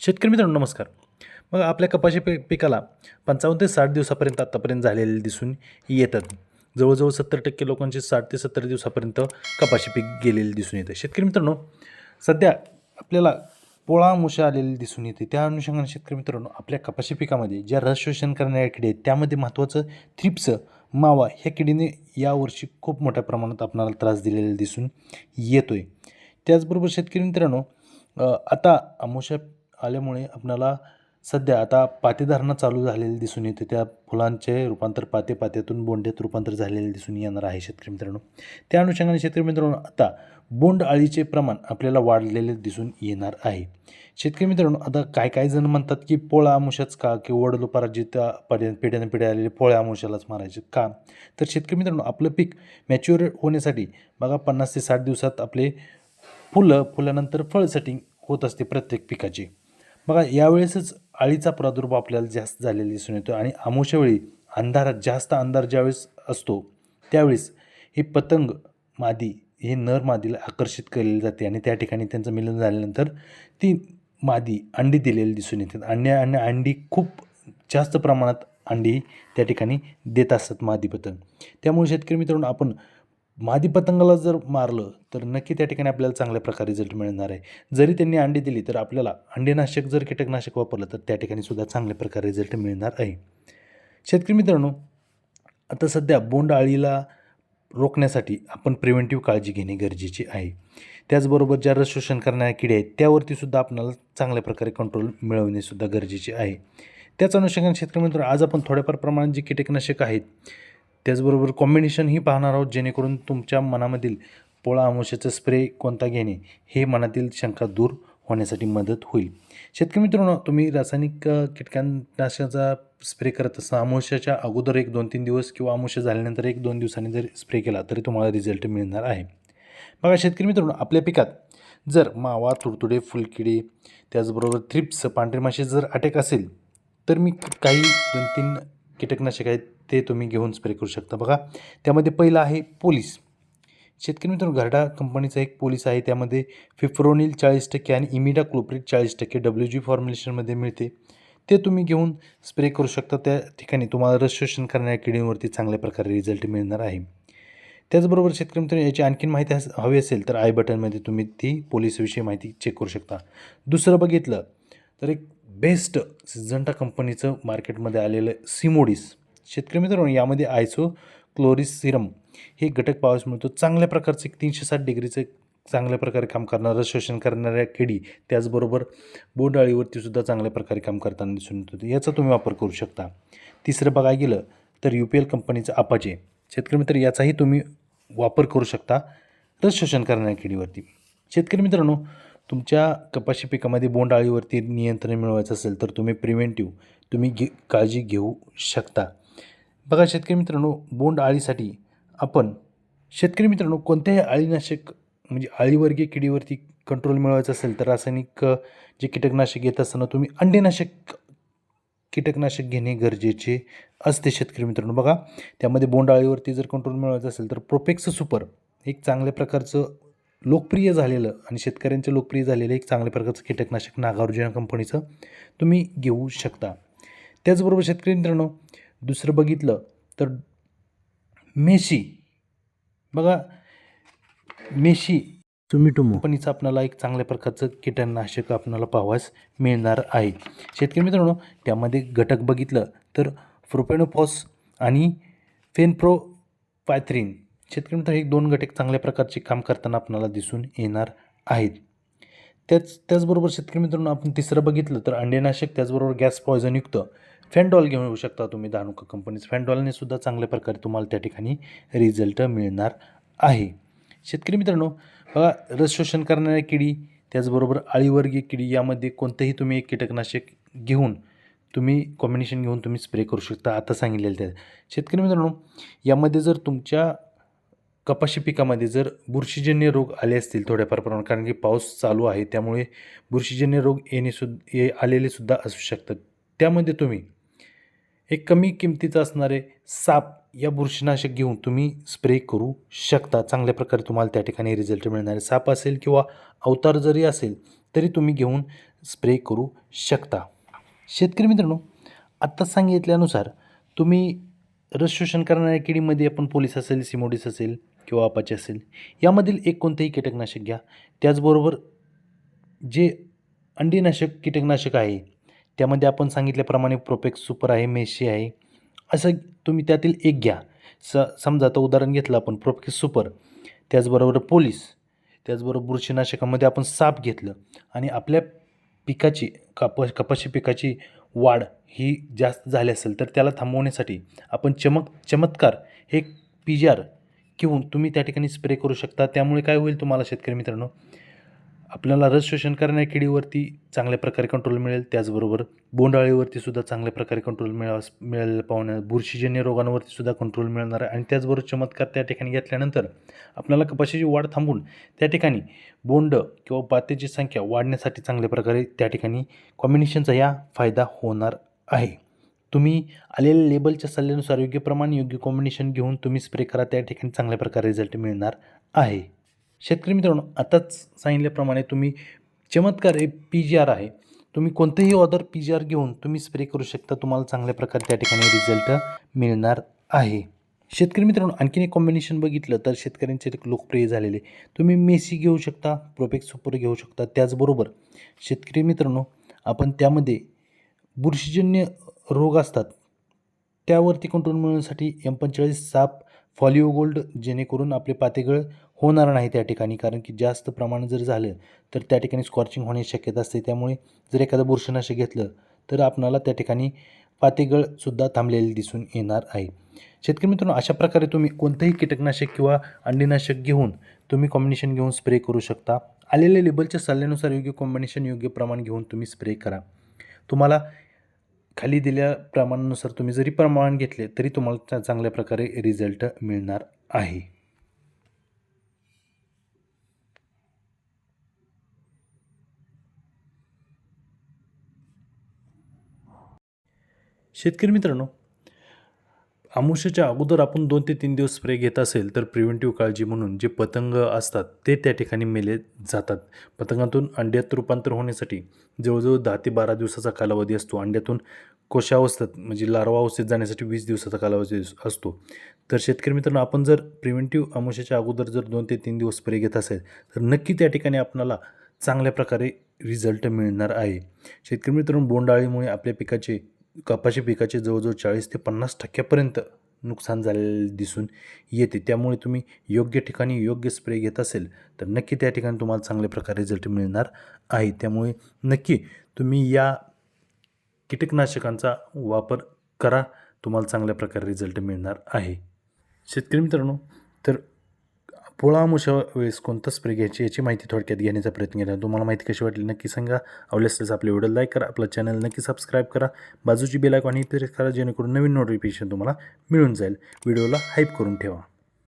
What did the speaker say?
शेतकरी मित्रांनो नमस्कार. मग आपल्या कपाशी पी पिकाला पंचावन्न ते साठ दिवसापर्यंत आत्तापर्यंत झालेले दिसून येतात. जवळजवळ सत्तर टक्के लोकांचे साठ ते सत्तर दिवसापर्यंत कपाशी पीक गेलेले दिसून येतं. शेतकरी मित्रांनो सध्या आपल्याला पोळा मुशा आलेली दिसून येते. त्या अनुषंगाने शेतकरी मित्रांनो आपल्या कपाशी पिकामध्ये ज्या रस शोषण करणाऱ्या किडे आहेत त्यामध्ये महत्त्वाचं थ्रिप्स मावा ह्या किडीने यावर्षी खूप मोठ्या प्रमाणात आपणाला त्रास दिलेला दिसून येतो आहे त्याचबरोबर शेतकरी मित्रांनो आता अमावस्या आल्यामुळे आपणाला सध्या आता पातेधारणा चालू झालेली दिसून येते. त्या फुलांचे रूपांतर पाते पात्यातून बोंड्यात रूपांतर झालेले दिसून येणार आहे शेतकरी मित्रांनो. त्या अनुषंगाने शेतकरी मित्रांनो आता बोंड अळीचे प्रमाण आपल्याला वाढलेले दिसून येणार आहे. शेतकरी मित्रांनो आता काय काय जण म्हणतात की पोळा आमुषाच का की वडलोपाराजित पर्यंत पिढ्याने पिढ्या आलेले पोळ्या आमुषालाच मारायचे का? तर शेतकरी मित्रांनो आपलं पीक मॅच्युअर होण्यासाठी बघा पन्नास ते साठ दिवसात आपले फुलं फुलानंतर फळ सेटिंग होत असते प्रत्येक पिकाची. बघा यावेळेसच अळीचा प्रादुर्भाव आपल्याला जास्त झालेला दिसून येतो आणि आमोशावेळी अंधारात जास्त अंधार ज्यावेळेस असतो त्यावेळेस हे पतंग मादी हे नर मादीला आकर्षित केलेली जाते आणि त्या ठिकाणी त्यांचं मिलन झाल्यानंतर ती मादी अंडी दिलेली दिसून येतात. आणि आणि अंडी खूप जास्त प्रमाणात अंडी त्या ठिकाणी देत असतात मादी पतंग. त्यामुळे शेतकरी मित्रांनो आपण मादी पतंगाला जर मारलं तर नक्की त्या ठिकाणी आपल्याला चांगल्या प्रकारे रिझल्ट मिळणार आहे. जरी त्यांनी अंडी दिली तर आपल्याला अंडीनाशक जर कीटकनाशक वापरलं तर त्या ठिकाणी सुद्धा चांगल्या प्रकारे रिझल्ट मिळणार आहे. शेतकरी मित्रांनो आता सध्या बोंडअळीला रोखण्यासाठी आपण प्रिव्हेंटिव्ह काळजी घेणे गरजेचे आहे. त्याचबरोबर ज्या रस शोषण करणाऱ्या किडे आहेत त्यावरती सुद्धा आपल्याला चांगल्या प्रकारे कंट्रोल मिळवणे सुद्धा गरजेचे आहे. त्याच अनुषंगाने शेतकरी मित्र आज आपण थोड्याफार प्रमाणात जे कीटकनाशक आहेत त्याचबरोबर कॉम्बिनेशनही पाहणार आहोत जेणेकरून तुमच्या मनामधील पोळा आमुष्याचा स्प्रे कोणता घेणे हे मनातील शंका दूर होण्यासाठी मदत होईल. शेतकरी मित्रांनो तुम्ही रासायनिक अ, कीटकनाशकाचा स्प्रे करत असता आमुष्याच्या अगोदर एक दोन तीन दिवस किंवा आमुष्य झाल्यानंतर एक दोन दिवसांनी जर स्प्रे केला तरी तुम्हाला रिझल्ट मिळणार आहे. बघा शेतकरी मित्रांनो आपल्या पिकात जर मावा तुडतुडे फुलकिडे त्याचबरोबर थ्रिप्स पांढरे मासे जर अटॅक असेल तर मी काही दोन तीन कीटकनाशक आहेत ते तुम्ही घेऊन स्प्रे करू शकता. बघा त्यामध्ये पहिलं आहे पोलीस. शेतकरी मित्रांनो घरडा कंपनीचा एक पोलीस आहे. त्यामध्ये फिफ्रोनिल चाळीस टक्के आणि इमिडा क्लोप्रिट चाळीस टक्के डब्ल्यू जी फॉर्म्युलेशनमध्ये मिळते. ते तुम्ही घेऊन स्प्रे करू शकता. त्या ठिकाणी तुम्हाला रजिस्ट्रेशन करणाऱ्या किडींवरती चांगल्या प्रकारे रिझल्ट मिळणार आहे. त्याचबरोबर शेतकरी मित्रांनो याची आणखीन माहिती हवी असेल तर आय बटनमध्ये तुम्ही ती पोलीसविषयी माहिती चेक करू शकता. दुसरं बघितलं तर एक बेस्ट सिझंटा कंपनीचं मार्केटमध्ये आलेलं सिमोडीस. शेतकरी मित्रांनो यामध्ये आयसो क्लोरिस सिरम हे घटक पाहावयास मिळतो. चांगल्या प्रकारचे एक तीनशे साठ डिग्रीचं चांगल्या प्रकारे काम करणारं शोषण करणाऱ्या किडी त्याचबरोबर बोंडाळीवरती सुद्धा चांगल्या प्रकारे काम करताना दिसून येतो. याचा तुम्ही वापर करू शकता. तिसरं बघायला गेलं तर यू पी एल कंपनीचं अपाचे. शेतकरी मित्र याचाही तुम्ही वापर करू शकता रस शोषण करणाऱ्या किडीवरती. शेतकरी मित्रांनो तुमच्या कपाशी पिकामध्ये बोंडाळीवरती नियंत्रण मिळवायचं असेल तर तुम्ही प्रिव्हेंटिव्ह तुम्ही घे काळजी घेऊ शकता. बघा शेतकरी मित्रांनो बोंड आळीसाठी आपण शेतकरी मित्रांनो कोणत्याही अळीनाशक म्हणजे अळीवर्गीय किडीवरती कंट्रोल मिळवायचा असेल तर रासायनिक जे कीटकनाशक घेत असताना तुम्ही अंडेनाशक कीटकनाशक घेणे गरजेचे असते शेतकरी मित्रांनो. बघा त्यामध्ये बोंडाळीवरती जर कंट्रोल मिळवायचं असेल तर प्रोपेक्स सुपर एक चांगल्या प्रकारचं लोकप्रिय झालेलं आणि शेतकऱ्यांचं लोकप्रिय झालेलं एक चांगल्या प्रकारचं कीटकनाशक नागार्जुना कंपनीचं तुम्ही घेऊ शकता. त्याचबरोबर शेतकरी मित्रांनो दुसरं बघितलं तर मेशी बघा मेशी सुमिटोमो कंपनीचं आपल्याला एक चांगल्या प्रकारचं कीटकनाशक आपल्याला पाहावयास मिळणार आहे. शेतकरी मित्रांनो त्यामध्ये घटक बघितलं तर फ्रोपेनोफॉस आणि फेनप्रोपॅथ्रिन. शेतकरी मित्र हे दोन घटक चांगल्या प्रकारचे काम करताना आपल्याला दिसून येणार आहेत. त्याच त्याचबरोबर शेतकरी मित्रांनो आपण तिसरं बघितलं तर अंडेनाशक त्याचबरोबर गॅस पॉयझनयुक्त. फॅनडॉल घेऊन येऊ शकता तुम्ही धानुका कंपनीचं फॅनडॉलने सुद्धा चांगल्या प्रकारे तुम्हाला त्या ठिकाणी रिझल्ट मिळणार आहे. शेतकरी मित्रांनो बघा रस शोषण करणाऱ्या किडी त्याचबरोबर आळीवर्गीय किडी यामध्ये कोणतंही तुम्ही एक कीटकनाशक घेऊन तुम्ही कॉम्बिनेशन घेऊन तुम्ही स्प्रे करू शकता. आता सांगितलेलं त्या शेतकरी मित्रांनो यामध्ये जर तुमच्या कपाशी पिकामध्ये जर बुरशीजन्य रोग आले असतील थोड्याफार प्रमाणात कारण की पाऊस चालू आहे त्यामुळे बुरशीजन्य रोग येणे सुद्धा ये आलेले सुद्धा असू शकतात. त्यामध्ये तुम्ही हे कमी किमतीचं असणारे साप या बुरशीनाशक घेऊन तुम्ही स्प्रे करू शकता. चांगल्या प्रकारे तुम्हाला त्या ठिकाणी रिझल्ट मिळणारे साप असेल किंवा अवतार जरी असेल तरी तुम्ही घेऊन स्प्रे करू शकता. शेतकरी मित्रांनो आत्ता सांगितल्यानुसार तुम्ही रस शोषण करणाऱ्या किडीमध्ये आपण पोलीस असेल सिमोडिस असेल किंवा अपाचे असेल यामधील एक कोणतेही कीटकनाशक घ्या. त्याचबरोबर जे अंडीनाशक कीटकनाशक आहे त्यामध्ये आपण सांगितल्याप्रमाणे प्रोपेक्स सुपर आहे मेशी आहे. असं तुम्ही त्यातील एक घ्या. स समजा आता उदाहरण घेतलं आपण प्रोपेक्स सुपर त्याचबरोबर पोलीस. त्याचबरोबर बुरशीनाशकामध्ये आपण साप घेतलं. आणि आपल्या पिकाची काप कपाशी पिकाची वाढ ही जास्त झाली असेल तर त्याला थांबवण्यासाठी आपण चमक चमत्कार हे पी जी आर घेऊन तुम्ही त्या ठिकाणी स्प्रे करू शकता. त्यामुळे काय होईल तुम्हाला शेतकरी मित्रांनो? आपल्याला रस शोषण करणाऱ्या किडीवरती चांगल्या प्रकारे कंट्रोल मिळेल. त्याचबरोबर बोंडाळीवरती सुद्धा चांगल्या प्रकारे कंट्रोल मिळावा मिळायला पाहुण्या बुरशीजन्य रोगांवरती सुद्धा कंट्रोल मिळणार आहे. आणि त्याचबरोबर चमत्कार त्या ठिकाणी घेतल्यानंतर आपल्याला कपाशीची वाढ थांबून त्या ठिकाणी बोंड किंवा पात्याची संख्या वाढण्यासाठी चांगल्या प्रकारे त्या ठिकाणी कॉम्बिनेशनचा या फायदा होणार आहे. तुम्ही आलेल्या लेबलच्या सल्ल्यानुसार योग्य प्रमाण योग्य कॉम्बिनेशन घेऊन तुम्ही स्प्रे करा. त्या ठिकाणी चांगल्या प्रकारे रिझल्ट मिळणार आहे. शेतकरी मित्रांनो आताच सांगितल्याप्रमाणे तुम्ही चमत्कार हे पी जी आर आहे. तुम्ही कोणतेही ऑर्डर पी जी आर घेऊन तुम्ही स्प्रे करू शकता. तुम्हाला चांगल्या प्रकारे त्या ठिकाणी रिझल्ट मिळणार आहे. शेतकरी मित्रांनो आणखीन एक कॉम्बिनेशन बघितलं तर शेतकऱ्यांचे एक लोकप्रिय झालेले. तुम्ही मेसी घेऊ शकता प्रोपेक्स सुपर घेऊ शकता. त्याचबरोबर शेतकरी मित्रांनो आपण त्यामध्ये बुरशीजन्य रोग असतात त्यावरती कंट्रोल मिळवण्यासाठी एम पंचेचाळीस साप फॉलिओ गोल्ड जेणेकरून आपले पातेगळ होणार नाही त्या ठिकाणी. कारण की जास्त प्रमाण जर झालं तर त्या ठिकाणी स्कॉर्चिंग होण्याची शक्यता असते. त्यामुळे जर एखादं बुरशीनाशक घेतलं तर आपणाला त्या ठिकाणी पातेगळसुद्धा थांबलेले दिसून येणार आहे. शेतकरी मित्रांनो अशा प्रकारे तुम्ही कोणतंही कीटकनाशक किंवा अंडीनाशक घेऊन तुम्ही कॉम्बिनेशन घेऊन स्प्रे करू शकता. आलेल्या लेबलच्या सल्ल्यानुसार योग्य कॉम्बिनेशन योग्य प्रमाण घेऊन तुम्ही स्प्रे करा. तुम्हाला खाली दिल्या प्रमाणानुसार तुम्ही जरी प्रमाण घेतले तरी तुम्हाला चांगल्या प्रकारे रिझल्ट मिळणार आहे. शेतकरी मित्रांनो आमुष्याच्या अगोदर आपण दोन ते तीन दिवस स्प्रे घेत असेल तर प्रिव्हेंटिव्ह काळजी म्हणून जे पतंग असतात ते त्या ठिकाणी मेले जातात. पतंगातून अंड्यात रूपांतर होण्यासाठी जवळजवळ दहा ते बारा दिवसाचा कालावधी असतो. अंड्यातून कोशावस्थेत म्हणजे लार्वा अवस्थेत जाण्यासाठी वीस दिवसाचा कालावधी असतो. तर शेतकरी मित्रांनो आपण जर प्रिव्हेंटिव्ह आमुष्याच्या अगोदर जर दोन ते तीन दिवस स्प्रे घेत असेल तर नक्की त्या ठिकाणी आपणाला चांगल्या प्रकारे रिझल्ट मिळणार आहे. शेतकरी मित्रांनो बोंडाळीमुळे आपल्या पिकाचे कपाशी पिकाचे जवळजवळ चाळीस ते पन्नास टक्क्यापर्यंत नुकसान झालेले दिसून येते. त्यामुळे तुम्ही योग्य ठिकाणी योग्य स्प्रे घेत असेल तर नक्की त्या ठिकाणी तुम्हाला चांगल्या प्रकारे रिझल्ट मिळणार आहे. त्यामुळे नक्की तुम्ही या कीटकनाशकांचा वापर करा तुम्हाला चांगल्या प्रकारे रिझल्ट मिळणार आहे. शेतकरी मित्रांनो पोळा पोळामुशा वेळेस कोणता स्प्रे घ्यायची याची माहिती थोडक्यात घेण्याचा प्रयत्न केला. तुम्हाला माहिती कशी वाटली नक्की सांगा. आवडल्यास तसं आपले व्हिडिओ लाईक करा. आपला चॅनल नक्की सबस्क्राईब करा. बाजूची बेलायकॉन ही प्रेस करा जेणेकरून नवीन नोटिफिकेशन तुम्हाला मिळून जाईल. व्हिडिओला हाईप करून ठेवा.